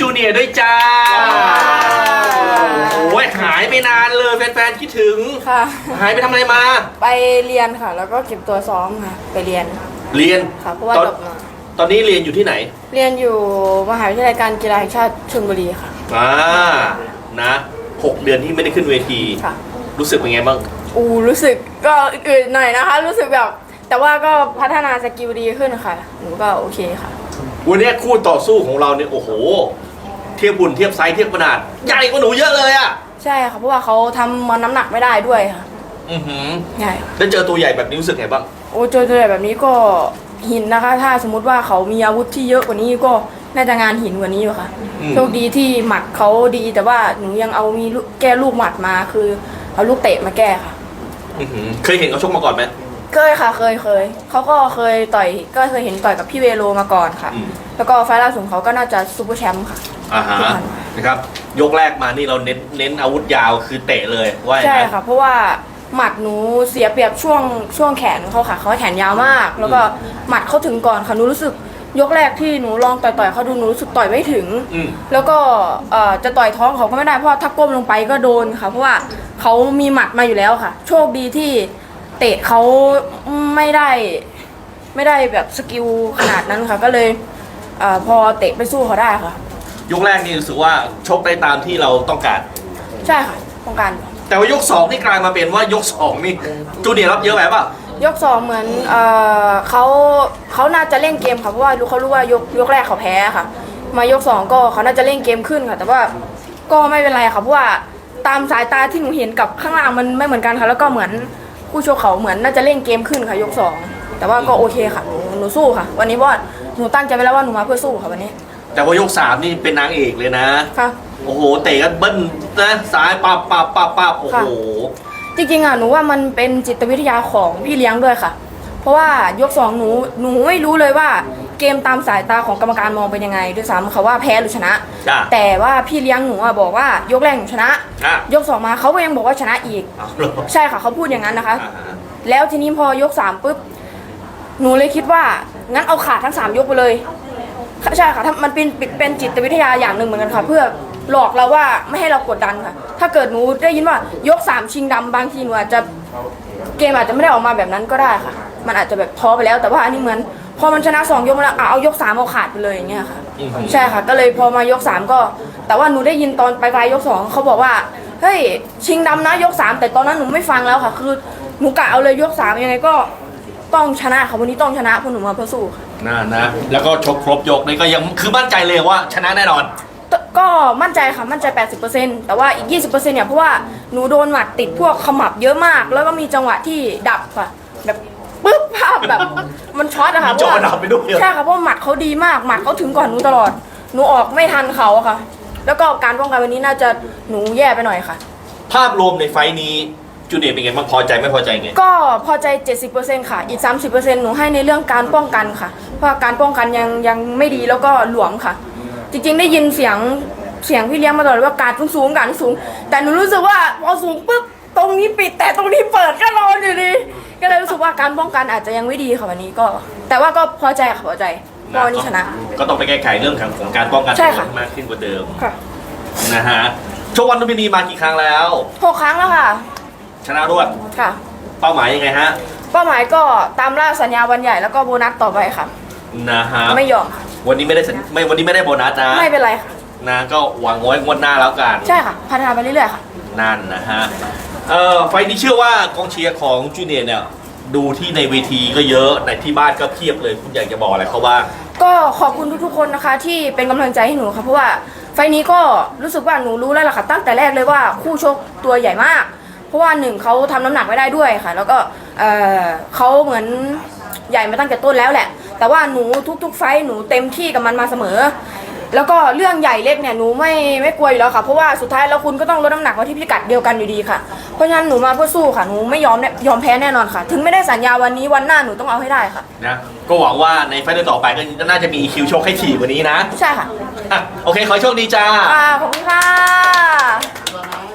จูเนียร์ด้วยจ้าโอ้ยหายไปนานเลยแฟนๆคิดถึง ค่ะ หายไปทำอะไรมา ไปเรียนค่ะ แล้วก็เก็บตัวซ้อมค่ะ ไปเรียนเรียนค่ะ เพราะว่าตอนจบมาตอนนี้เรียนอยู่ที่ไหน เรียนอยู่มหาวิทยาลัยการกีฬาแห่งชาติชลบุรีค่ะ อ่า นะหกเดือนที่ไม่ได้ขึ้นเวที ค่ะ รู้สึกเป็นไงบ้าง อูรู้สึกก็อืดๆหน่อยนะคะ รู้สึกแบบ แต่ว่าก็พัฒนาสกิลดีขึ้นค่ะ หนูก็โอเคค่ะ วันนี้คู่ต่อสู้ของเราเนี่ยโอ้โห เทียบหุ่นเทียบไซส์เทียบขนาดใหญ่กว่าหนูเยอะเลยอะใช่ค่ะเพราะว่าเขาทำมันน้ำหนักไม่ได้ด้วยค่ะอือหือใช่ได้เจอตัวใหญ่แบบนี้รู้สึกไงบ้างโอ้เจอตัวใหญ่แบบนี้ก็หินนะคะ ถ้าสมมุติว่าเขามีอาวุธที่เยอะกว่านี้ก็น่าจะงานหินกว่านี้อยู่ค่ะอืมโชคดีที่หมัดเขาดีแต่ว่าหนูยังเอามีลูกแก้ลูกหมัดมาคือเอาลูกเตะมาแก้ค่ะอื้อหือเคยเห็นเขาชกมาก่อนไหมเคยค่ะเคยเคยเขาก็เคยต่อยก็เคยเห็นต่อยกับพี่เวโรมาก่อนค่ะอืมแล้วก็ไฟล์ล่าสุดของเขาก็น่าจะซูเปอร์แชมป์ค่ะ อ่าฮะที่ผ่านมานะครับ ยกแรกมานี่เราเน้นเน้นอาวุธยาวคือเตะเลยว่าอย่างใช่นั้น ค่ะเพราะว่าหมัดหนูเสียเปรียบช่วงช่วงแขนเขาค่ะเขาแขนยาวมาก แล้วก็หมัดเขาถึงก่อนค่ะหนูรู้สึกยกแรกที่หนูลองต่อยต่อยๆเขาดูหนูรู้สึกต่อยไม่ถึง อืม แล้วก็เอ่อจะต่อยท้องเขาก็ไม่ได้เพราะว่าถ้าก้มลงไปก็โดนค่ะ เพราะว่าเขามีหมัดมาอยู่แล้วค่ะ โชคดีที่เตะเขาไม่ได้ ไม่ได้แบบสกิลขนาดนั้นค่ะ ก็เลยเออพอเตะไปสู้เขาได้ค่ะ ยกแรกนี่รู้สึกว่าชกได้ตามที่เราต้องการ ใช่ค่ะป้องกันแต่ว่ายกสองนี่กลายมาเป็นว่ายกสองนี่จูเนียร์รับเยอะไปป่ะยกสองเหมือนเออเขาเขาน่าจะเล่นเกมค่ะเพราะว่ารู้เขารู้ว่ายกยกแรกเขาแพ้ค่ะ มายกสองก็เขาน่าจะเล่นเกมขึ้นค่ะ แต่ว่าก็ไม่เป็นไรค่ะเพราะว่าตามสายตาที่หนูเห็นกับข้างล่างมันไม่เหมือนกันค่ะ แล้วก็เหมือนคู่ชกเขาเหมือนน่าจะเล่นเกมขึ้นค่ะ ยกสองแต่ว่าก็โอเคค่ะหนูหนูสู้ค่ะ วันนี้เพราะว่าหนูตั้งใจไว้แล้วว่าหนูมาเพื่อสู้ค่ะวันนี้ แต่ว่ายกสามนี่เป็นนางเอกเลยนะ ค่ะ โอ้โห เตะกันเบิ้ลนะซ้ายปับปับปับปับโอ้โห จริงๆอะหนูว่ามันเป็นจิตวิทยาของพี่เลี้ยงด้วยค่ะ เพราะว่ายกสองหนูหนูไม่รู้เลยว่าเกมตามสายตาของกรรมการมองเป็นยังไงด้วยซ้ำค่ะว่าแพ้หรือชนะ จ้ะแต่ว่าพี่เลี้ยงหนูอะบอกว่ายกแรกหนูชนะ อะ ยกสองมาเขาก็ยังบอกว่าชนะอีก เอาเหรอใช่ค่ะเขาพูดอย่างนั้นนะคะ อ่าฮะแล้วทีนี้พอยกสามปุ๊บ หนูเลยคิดว่า งั้นเอาขาดทั้งสามยกไปเลย ใช่ค่ะถ้ามันเป็นเป็นจิตวิทยาอย่างหนึ่งเหมือนกันค่ะ เพื่อหลอกเราว่าไม่ให้เรากดดันค่ะ ถ้าเกิดหนูได้ยินว่ายกสามชิงดำบางทีหนูอาจจะเกมอาจจะไม่ได้ออกมาแบบนั้นก็ได้ค่ะ มันอาจจะแบบท้อไปแล้ว แต่ว่าอันนี้เหมือน พอมันชนะสองยกมาแล้วอะเอายกสามเอาขาดไปเลยอย่างเงี้ยค่ะ อือหือใช่ค่ะ ก็เลยพอมายกสามก็ แต่ว่าหนูได้ยินตอนปลายๆยกสองเขาบอกว่าเฮ้ยชิงดำนะยกสามแต่ตอนนั้นหนูไม่ฟังแล้วค่ะ คือหนูกะเอาเลยยกสามยังไงก็ต้องชนะค่ะวันนี้ต้องชนะเพราะหนูมาเพื่อสู้ค่ะ น่านะแล้วก็ชกครบยกนี่ก็ยังคือมั่นใจเลยว่าชนะแน่นอนตก็มั่นใจค่ะมั่นใจ 80%แต่ว่าอีก 20%เนี่ยเพราะว่าหนูโดนหมัดติดพวกขมับเยอะมาก แล้วก็มีจังหวะที่ดับค่ะแบบปึ๊บภาพแบบมันช็อตอะค่ะมีจอดับไปด้วยเหรอ ใช่ค่ะเพราะหมัดเขาดีมากหมัดเขาถึงก่อนหนูตลอดหนูออกไม่ทันเขาอะค่ะ แล้วก็การป้องกันวันนี้น่าจะหนูแย่ไปหน่อยค่ะ ภาพรวมในไฟท์นี้ จูเนียร์เป็นไงบ้างพอใจไม่พอใจไง ก็พอใจ 70%ค่ะ อีก 30%หนูให้ในเรื่องการป้องกันค่ะ เพราะว่าการป้องกันยังยังไม่ดีแล้วก็หลวมค่ะ จริงๆได้ยินเสียงเสียงพี่เลี้ยงมาตลอดว่าการสูงๆการสูง แต่หนูรู้สึกว่าพอสูงปุ๊บตรงนี้ปิดแต่ตรงนี้เปิดก็นอนอยู่ดีก็เลยรู้สึกว่าการป้องกันอาจจะยังไม่ดีค่ะวันนี้ก็ แต่ว่าก็พอใจค่ะพอใจเพราะวันนี้ชนะ ก็ต้องไปแก้ไขเรื่องของการป้องกันใช่ค่ะตัวมากขึ้นกว่าเดิมค่ะนะฮะชกวันลุมพินีมากี่ครั้งแล้ว หกครั้งแล้วค่ะ ชนะรวดค่ะ เป้าหมายยังไงฮะเป้าหมายก็ตามล่าสัญญาวันใหญ่แล้วก็โบนัสต่อไปค่ะ นะฮะไม่ยอมค่ะวันนี้ไม่ได้สัญไม่วันนี้ไม่ได้โบนัสนะไม่เป็นไรค่ะนะก็หวังไว้งวดหน้าแล้วกัน ใช่ค่ะ พัฒนาไปเรื่อยๆค่ะ นั่นนะฮะเอ่อไฟล์นี้เชื่อว่ากองเชียร์ของจูเนียร์เนี่ยดูที่ในเวทีก็เยอะในที่บ้านก็เพียบเลยคุณอยากจะบอกอะไรเขาบ้าง ก็ขอบคุณทุกๆคนนะคะที่เป็นกำลังใจให้หนูค่ะเพราะว่าไฟล์นี้ก็รู้สึกว่าหนูรู้แล้วล่ะค่ะตั้งแต่แรกเลยว่าคู่ชกตัวใหญ่มาก เพราะว่าหนึ่งเขาทำน้ำหนักไม่ได้ด้วยค่ะ แล้วก็เอ่อเขาเหมือนใหญ่มาตั้งแต่ต้นแล้วแหละ แต่ว่าหนูทุก ๆ ไฟล์หนูเต็มที่กับมันมาเสมอ แล้วก็เรื่องใหญ่เล็กเนี่ยหนูไม่ไม่กลัวอยู่แล้วค่ะเพราะว่าสุดท้ายแล้วคุณก็ต้องลดน้ำหนักไว้ที่พิกัดเดียวกันอยู่ดีค่ะเพราะฉะนั้นหนูมาเพื่อสู้ค่ะหนูไม่ยอมแน่ยอมแพ้แน่นอนค่ะ ถึงไม่ได้สัญญาวันนี้วันหน้าหนูต้องเอาให้ได้ค่ะ นะก็หวังว่าในไฟล์ต่อไปก็น่าจะมีคิวโชคให้ถี่กว่านี้นะใช่ค่ะอะโอเคขอให้โชคดีจ้า ค่ะขอบคุณค่ะ